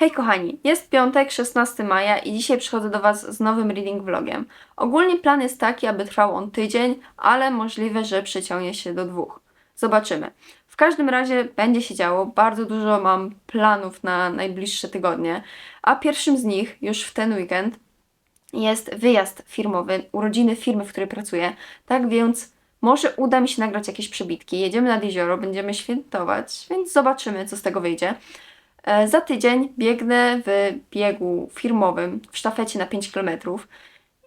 Hej kochani, jest piątek, 16 maja i dzisiaj przychodzę do Was z nowym reading vlogiem. Ogólnie plan jest taki, aby trwał on tydzień, ale możliwe, że przeciągnie się do dwóch. Zobaczymy. W każdym razie będzie się działo, bardzo dużo mam planów na najbliższe tygodnie, a pierwszym z nich już w ten weekend jest wyjazd firmowy, urodziny firmy, w której pracuję. Tak więc może uda mi się nagrać jakieś przebitki. Jedziemy nad jezioro, będziemy świętować, więc zobaczymy, co z tego wyjdzie. E, Za tydzień biegnę w biegu firmowym w sztafecie na 5 km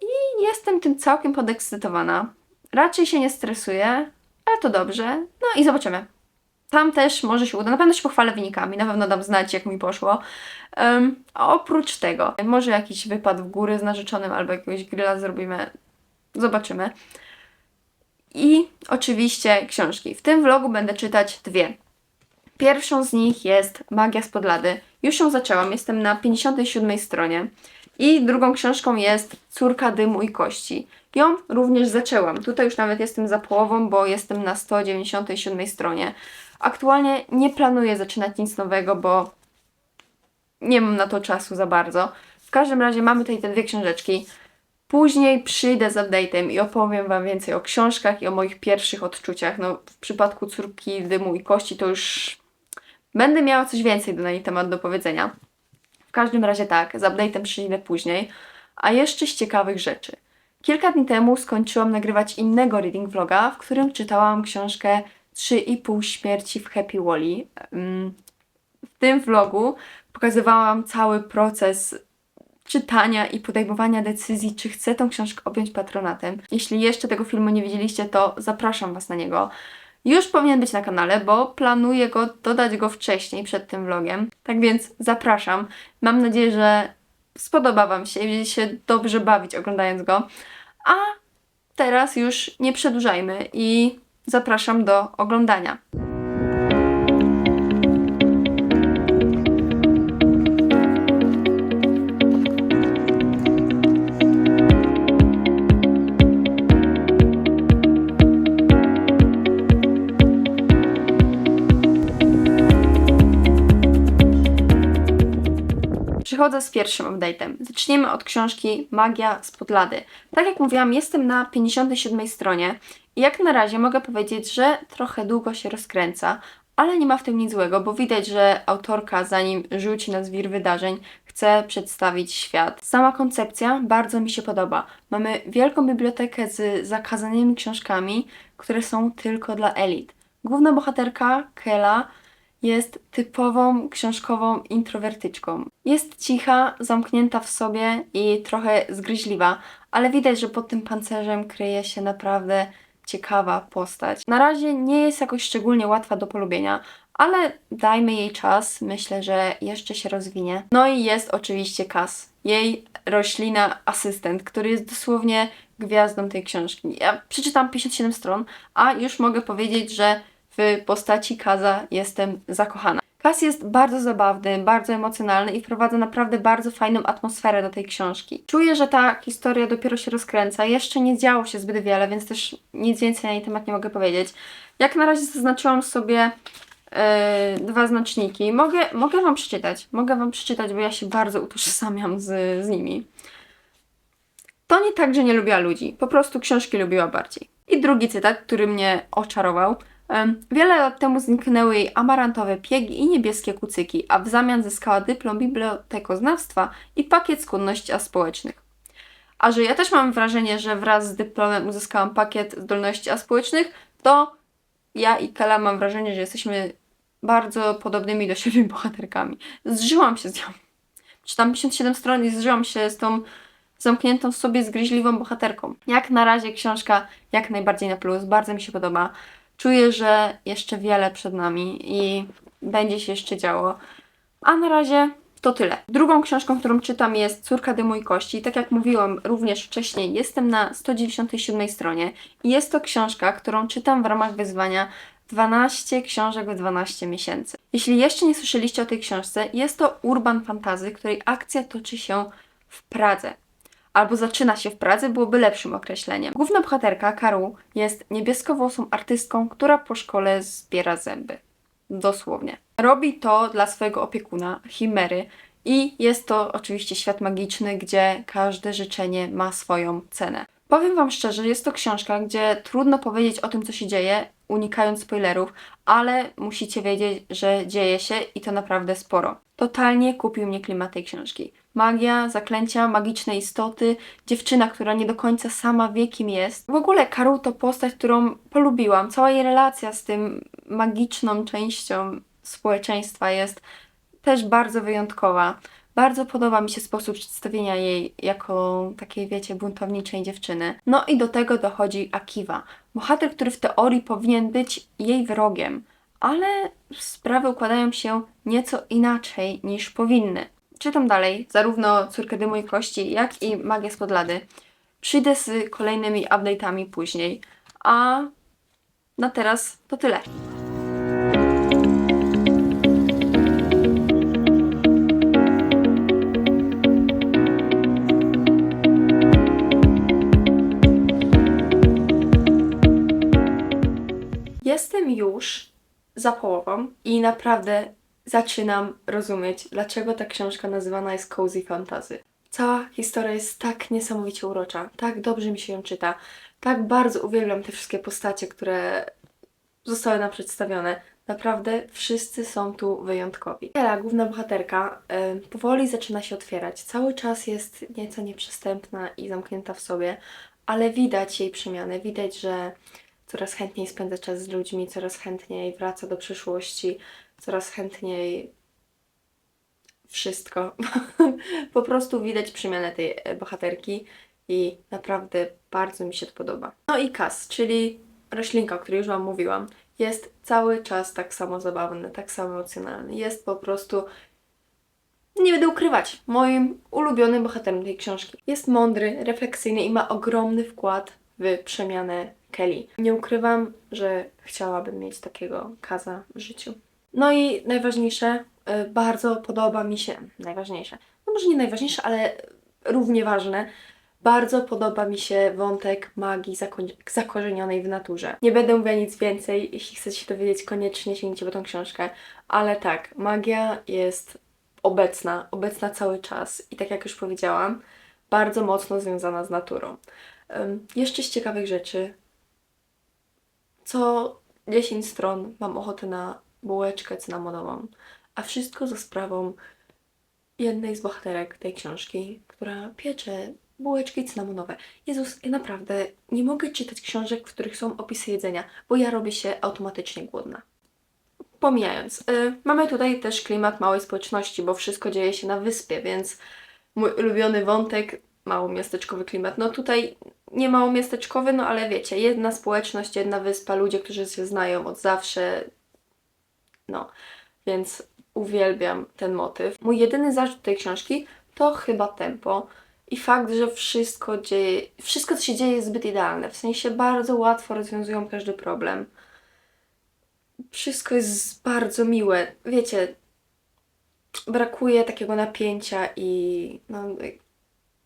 i jestem tym całkiem podekscytowana. Raczej się nie stresuję, ale to dobrze. No i zobaczymy. Tam też może się uda. Na pewno się pochwalę wynikami, na pewno dam znać, jak mi poszło. A oprócz tego, może jakiś wypad w góry z narzeczonym albo jakiegoś grilla zrobimy. Zobaczymy. I oczywiście książki. W tym vlogu będę czytać dwie. Pierwszą z nich jest Magia z Podlady. Już ją zaczęłam, jestem na 57 stronie. I drugą książką jest Córka dymu i kości. Ją również zaczęłam. Tutaj już nawet jestem za połową, bo jestem na 197 stronie. Aktualnie nie planuję zaczynać nic nowego, bo nie mam na to czasu za bardzo. W każdym razie mamy tutaj te dwie książeczki. Później przyjdę z update'em i opowiem Wam więcej o książkach i o moich pierwszych odczuciach. No, w przypadku Córki Dymu i Kości to już będę miała coś więcej na jej temat do powiedzenia. W każdym razie tak, z update'em przyjdę później. A jeszcze z ciekawych rzeczy. Kilka dni temu skończyłam nagrywać innego reading vloga, w którym czytałam książkę 3,5 śmierci w Happy Wally. Ym, W tym vlogu pokazywałam cały proces czytania i podejmowania decyzji, czy chcę tą książkę objąć patronatem. Jeśli jeszcze tego filmu nie widzieliście, to zapraszam Was na niego. Już powinien być na kanale, bo planuję go dodać go wcześniej, przed tym vlogiem. Tak więc zapraszam. Mam nadzieję, że spodoba Wam się i będziecie się dobrze bawić oglądając go. A teraz już nie przedłużajmy i zapraszam do oglądania. Przychodzę z pierwszym update'em. Zaczniemy od książki Magia z Podlady. Tak jak mówiłam, jestem na 57 stronie i jak na razie mogę powiedzieć, że trochę długo się rozkręca, ale nie ma w tym nic złego, bo widać, że autorka, zanim rzuci na zwir wydarzeń, chce przedstawić świat. Sama koncepcja bardzo mi się podoba. Mamy wielką bibliotekę z zakazanymi książkami, które są tylko dla elit. Główna bohaterka, Kela, jest typową książkową introwertyczką. Jest cicha, zamknięta w sobie i trochę zgryźliwa, ale widać, że pod tym pancerzem kryje się naprawdę ciekawa postać. Na razie nie jest jakoś szczególnie łatwa do polubienia, ale dajmy jej czas, myślę, że jeszcze się rozwinie. No i jest oczywiście Kas, jej roślina asystent, który jest dosłownie gwiazdą tej książki. Ja przeczytam 57 stron, a już mogę powiedzieć, że w postaci Kaza jestem zakochana. Kaz jest bardzo zabawny, bardzo emocjonalny i wprowadza naprawdę bardzo fajną atmosferę do tej książki. Czuję, że ta historia dopiero się rozkręca. Jeszcze nie działo się zbyt wiele, więc też nic więcej na jej temat nie mogę powiedzieć. Jak na razie zaznaczyłam sobie e, dwa znaczniki. Mogę, mogę Wam przeczytać. Mogę Wam przeczytać, bo ja się bardzo utożsamiam z, z nimi. To nie tak, że nie lubiła ludzi. Po prostu książki lubiła bardziej. I drugi cytat, który mnie oczarował. Wiele lat temu zniknęły jej amarantowe piegi i niebieskie kucyki, a w zamian zyskała dyplom bibliotekoznawstwa i pakiet skłonności aspołecznych. A że ja też mam wrażenie, że wraz z dyplomem uzyskałam pakiet zdolności aspołecznych, to ja i Kala mam wrażenie, że jesteśmy bardzo podobnymi do siebie bohaterkami. Zżyłam się z nią. Czytam 57 stron i zżyłam się z tą zamkniętą w sobie zgryźliwą bohaterką. Jak na razie książka jak najbardziej na plus, bardzo mi się podoba. Czuję, że jeszcze wiele przed nami i będzie się jeszcze działo. A na razie to tyle. Drugą książką, którą czytam jest Córka dymu i kości. Tak jak mówiłam również wcześniej, jestem na 197 stronie i jest to książka, którą czytam w ramach wyzwania 12 książek w 12 miesięcy. Jeśli jeszcze nie słyszeliście o tej książce, jest to urban fantazy, której akcja toczy się w Pradze albo zaczyna się w Pradze, byłoby lepszym określeniem. Główna bohaterka, Karu, jest niebieskowłosą artystką, która po szkole zbiera zęby. Dosłownie. Robi to dla swojego opiekuna, Chimery, I jest to oczywiście świat magiczny, gdzie każde życzenie ma swoją cenę. Powiem Wam szczerze, jest to książka, gdzie trudno powiedzieć o tym, co się dzieje, unikając spoilerów, ale musicie wiedzieć, że dzieje się i to naprawdę sporo. Totalnie kupił mnie klimat tej książki. Magia, zaklęcia, magiczne istoty, dziewczyna, która nie do końca sama wie, kim jest. W ogóle Karol to postać, którą polubiłam. Cała jej relacja z tym magiczną częścią społeczeństwa jest też bardzo wyjątkowa. Bardzo podoba mi się sposób przedstawienia jej jako takiej, wiecie, buntowniczej dziewczyny. No i do tego dochodzi Akiva. Bohater, który w teorii powinien być jej wrogiem, ale sprawy układają się nieco inaczej niż powinny. Czytam dalej, zarówno Córkę Dymu i Kości, jak i Magię z Podlady. Przyjdę z kolejnymi update'ami później, a na teraz to tyle. Już za połową i naprawdę zaczynam rozumieć, dlaczego ta książka nazywana jest Cozy Fantasy. Cała historia jest tak niesamowicie urocza, tak dobrze mi się ją czyta, tak bardzo uwielbiam te wszystkie postacie, które zostały nam przedstawione. Naprawdę wszyscy są tu wyjątkowi. Ela, główna bohaterka, powoli zaczyna się otwierać. Cały czas jest nieco nieprzystępna i zamknięta w sobie, ale widać jej przemianę. Widać, że coraz chętniej spędza czas z ludźmi, coraz chętniej wraca do przyszłości, coraz chętniej wszystko. po prostu widać przemianę tej e, bohaterki i naprawdę bardzo mi się to podoba. No i Kas, czyli roślinka, o której już Wam mówiłam, jest cały czas tak samo zabawny, tak samo emocjonalny. Jest po prostu, nie będę ukrywać, moim ulubionym bohaterem tej książki. Jest mądry, refleksyjny i ma ogromny wkład w przemianę Kelly. Nie ukrywam, że chciałabym mieć takiego Kaza w życiu. No i najważniejsze, y, bardzo podoba mi się, najważniejsze, no może nie najważniejsze, ale równie ważne, bardzo podoba mi się wątek magii zako- zakorzenionej w naturze. Nie będę mówiła nic więcej, jeśli chcecie się dowiedzieć, koniecznie sięgnijcie po tą książkę, ale tak, magia jest obecna, obecna cały czas i tak jak już powiedziałam, bardzo mocno związana z naturą. Ym, jeszcze z ciekawych rzeczy, co 10 stron mam ochotę na bułeczkę cynamonową, a wszystko za sprawą jednej z bohaterek tej książki, która piecze bułeczki cynamonowe. Jezus, ja naprawdę nie mogę czytać książek, w których są opisy jedzenia, bo ja robię się automatycznie głodna. Pomijając, y, mamy tutaj też klimat małej społeczności, bo wszystko dzieje się na wyspie, więc mój ulubiony wątek małomiasteczkowy klimat. No tutaj nie małomiasteczkowy, no ale wiecie, jedna społeczność, jedna wyspa, ludzie, którzy się znają od zawsze. No, więc uwielbiam ten motyw. Mój jedyny zarzut tej książki to chyba tempo i fakt, że wszystko dzieje, wszystko co się dzieje jest zbyt idealne. W sensie bardzo łatwo rozwiązują każdy problem. Wszystko jest bardzo miłe. Wiecie, brakuje takiego napięcia i no,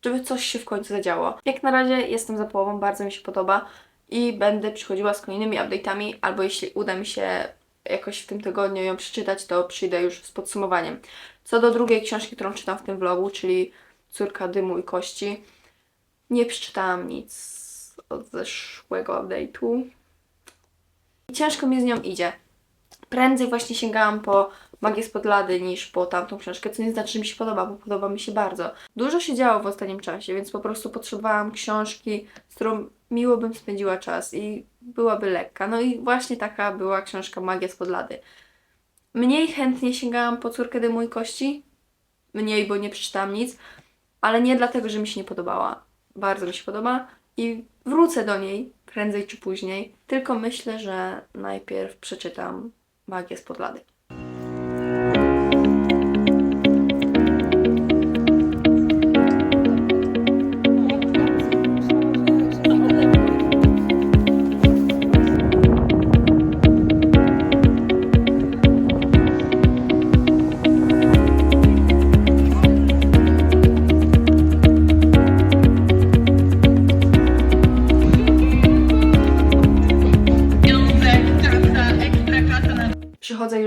żeby coś się w końcu zadziało. Jak na razie jestem za połową, bardzo mi się podoba i będę przychodziła z kolejnymi update'ami, albo jeśli uda mi się jakoś w tym tygodniu ją przeczytać, to przyjdę już z podsumowaniem. Co do drugiej książki, którą czytam w tym vlogu, czyli Córka Dymu i Kości, nie przeczytałam nic od zeszłego update'u. I ciężko mi z nią idzie. Prędzej właśnie sięgałam po Magię z Podlady niż po tamtą książkę, co nie znaczy, że mi się podoba, bo podoba mi się bardzo. Dużo się działo w ostatnim czasie, więc po prostu potrzebowałam książki, z którą miło bym spędziła czas i byłaby lekka. No i właśnie taka była książka Magia z Podlady. Mniej chętnie sięgałam po Córkę Dymu i Kości, mniej, bo nie przeczytałam nic, ale nie dlatego, że mi się nie podobała. Bardzo mi się podoba i wrócę do niej prędzej czy później, tylko myślę, że najpierw przeczytam Magię z Podlady.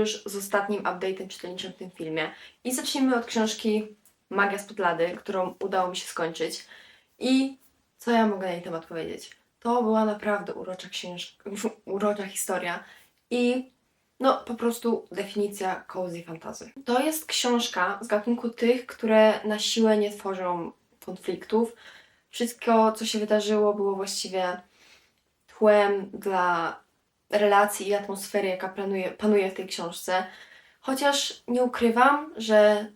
Już z ostatnim update'em czytelniczym w tym filmie. I zacznijmy od książki Magia z Podlady, którą udało mi się skończyć. I co ja mogę na jej temat powiedzieć? To była naprawdę urocza książka, urocza historia i no po prostu definicja cozy fantasy. To jest książka z gatunku tych, które na siłę nie tworzą konfliktów. Wszystko, co się wydarzyło, było właściwie tłem dla relacji i atmosfery, jaka planuje, panuje w tej książce. Chociaż nie ukrywam, że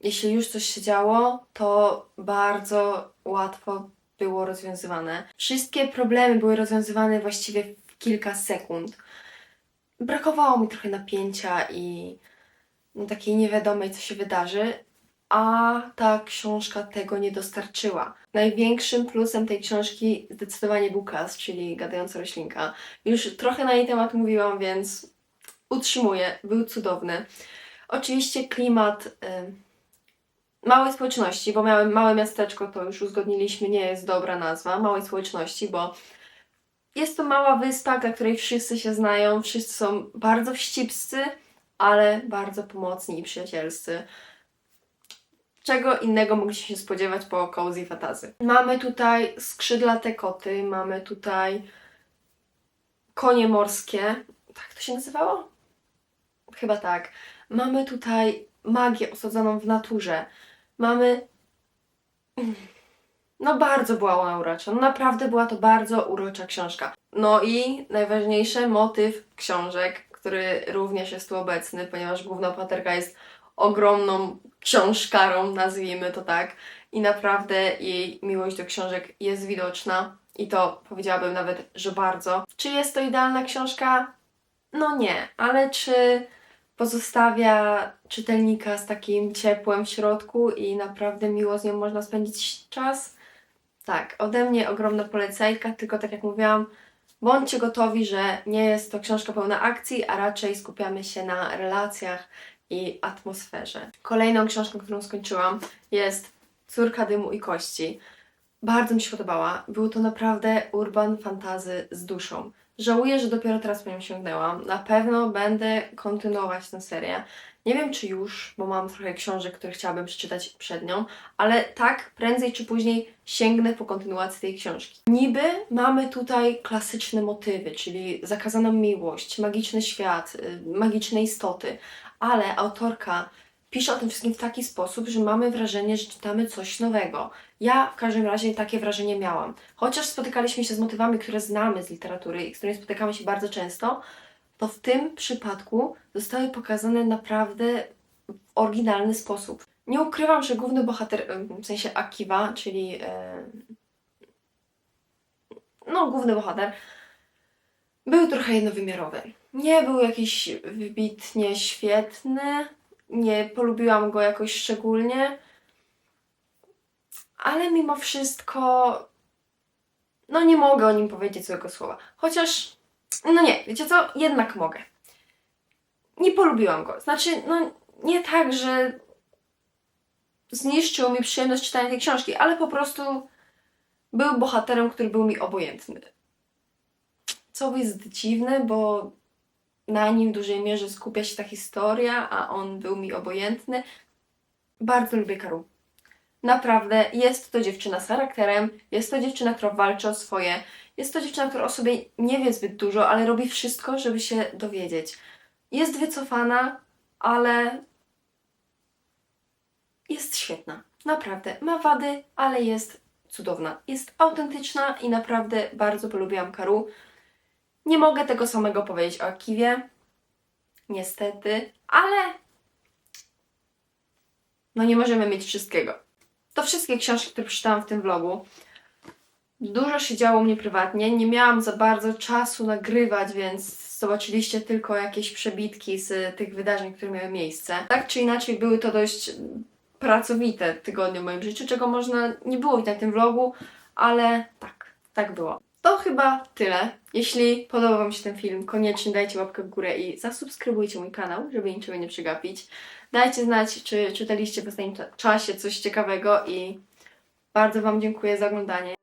jeśli już coś się działo, to bardzo łatwo było rozwiązywane. Wszystkie problemy były rozwiązywane właściwie w kilka sekund. Brakowało mi trochę napięcia i no, takiej niewiadomej, co się wydarzy, a ta książka tego nie dostarczyła. Największym plusem tej książki zdecydowanie był cast, czyli gadająca roślinka. Już trochę na jej temat mówiłam, więc utrzymuję, był cudowny. Oczywiście klimat y, małej społeczności, bo miałem małe miasteczko, to już uzgodniliśmy, nie jest dobra nazwa, małej społeczności, bo jest to mała wyspa, dla której wszyscy się znają, wszyscy są bardzo wścibscy, ale bardzo pomocni i przyjacielscy. Czego innego mogliśmy się spodziewać po Cozy Fantasy. Mamy tutaj skrzydlate koty, mamy tutaj konie morskie. Tak to się nazywało? Chyba tak. Mamy tutaj magię osadzoną w naturze. Mamy. No, bardzo była ona urocza. No, naprawdę była to bardzo urocza książka. No i najważniejsze, motyw książek, który również jest tu obecny, ponieważ główna bohaterka jest ogromną książkarą, nazwijmy to tak. I naprawdę jej miłość do książek jest widoczna. I to powiedziałabym nawet, że bardzo. Czy jest to idealna książka? No nie, ale czy pozostawia czytelnika z takim ciepłem w środku i naprawdę miło z nią można spędzić czas? Tak, ode mnie ogromna polecajka, tylko tak jak mówiłam, bądźcie gotowi, że nie jest to książka pełna akcji, a raczej skupiamy się na relacjach i atmosferze. Kolejną książką, którą skończyłam jest Córka dymu i kości. Bardzo mi się podobała. Było to naprawdę urban fantazy z duszą. Żałuję, że dopiero teraz po nią sięgnęłam. Na pewno będę kontynuować tę serię. Nie wiem czy już, bo mam trochę książek, które chciałabym przeczytać przed nią, ale tak, prędzej czy później sięgnę po kontynuację tej książki. Niby mamy tutaj klasyczne motywy, czyli zakazaną miłość, magiczny świat, y, magiczne istoty, ale autorka pisze o tym wszystkim w taki sposób, że mamy wrażenie, że czytamy coś nowego. Ja w każdym razie takie wrażenie miałam. Chociaż spotykaliśmy się z motywami, które znamy z literatury i z którymi spotykamy się bardzo często, to w tym przypadku zostały pokazane naprawdę w oryginalny sposób. Nie ukrywam, że główny bohater, w sensie Akiva, czyli no główny bohater, był trochę jednowymiarowy. Nie był jakiś wybitnie świetny, nie polubiłam go jakoś szczególnie, ale mimo wszystko, no nie mogę o nim powiedzieć złego słowa. Chociaż, no nie, wiecie co, jednak mogę. Nie polubiłam go. Znaczy, no nie tak, że zniszczył mi przyjemność czytania tej książki, ale po prostu był bohaterem, który był mi obojętny. Co jest dziwne, bo na nim w dużej mierze skupia się ta historia, a on był mi obojętny. Bardzo lubię Karu. Naprawdę, jest to dziewczyna z charakterem, jest to dziewczyna, która walczy o swoje, jest to dziewczyna, która o sobie nie wie zbyt dużo, ale robi wszystko, żeby się dowiedzieć. Jest wycofana, ale jest świetna. Naprawdę. Ma wady, ale jest cudowna. Jest autentyczna i naprawdę bardzo polubiłam Karu. Nie mogę tego samego powiedzieć o Akiwie. Niestety, ale no nie możemy mieć wszystkiego. To wszystkie książki, które przeczytałam w tym vlogu. Dużo się działo u mnie prywatnie. Nie miałam za bardzo czasu nagrywać, więc zobaczyliście tylko jakieś przebitki z tych wydarzeń, które miały miejsce. Tak czy inaczej, były to dość pracowite tygodnie w moim życiu, czego można nie było w tym vlogu, ale tak, tak było. To chyba tyle. Jeśli podobał Wam się ten film, koniecznie dajcie łapkę w górę i zasubskrybujcie mój kanał, żeby niczego nie przegapić. Dajcie znać, czy czytaliście w ostatnim cza- czasie coś ciekawego i bardzo Wam dziękuję za oglądanie